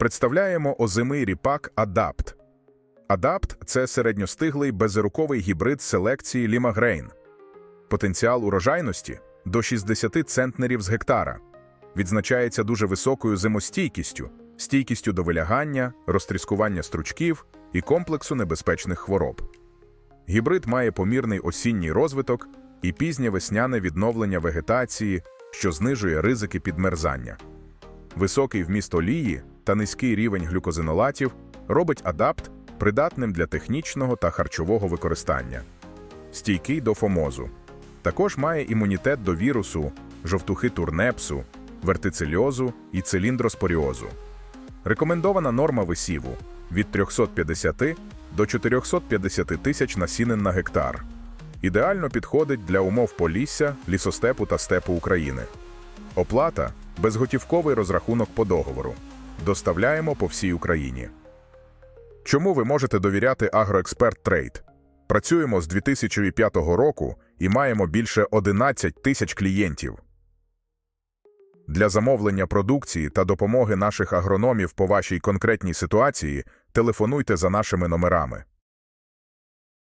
Представляємо озимий ріпак Адапт. Адапт це середньостиглий безируковий гібрид селекції Лімагрейн. Потенціал урожайності до 60 центнерів з гектара. Відзначається дуже високою зимостійкістю, стійкістю до вилягання, розтріскування стручків і комплексу небезпечних хвороб. Гібрид має помірний осінній розвиток і пізнє весняне відновлення вегетації, що знижує ризики підмерзання. Високий вміст олії та низький рівень глюкозинолатів робить адапт придатним для технічного та харчового використання. Стійкий до фомозу. Також має імунітет до вірусу, жовтухи турнепсу, вертицельозу і циліндроспоріозу. Рекомендована норма висіву від 350 до 450 тисяч насінин на гектар. Ідеально підходить для умов полісся, лісостепу та степу України. Оплата безготівковий розрахунок по договору. Доставляємо по всій Україні. Чому ви можете довіряти Агроексперт Трейд? Працюємо з 2005 року і маємо більше 11 тисяч клієнтів. Для замовлення продукції та допомоги наших агрономів по вашій конкретній ситуації телефонуйте за нашими номерами.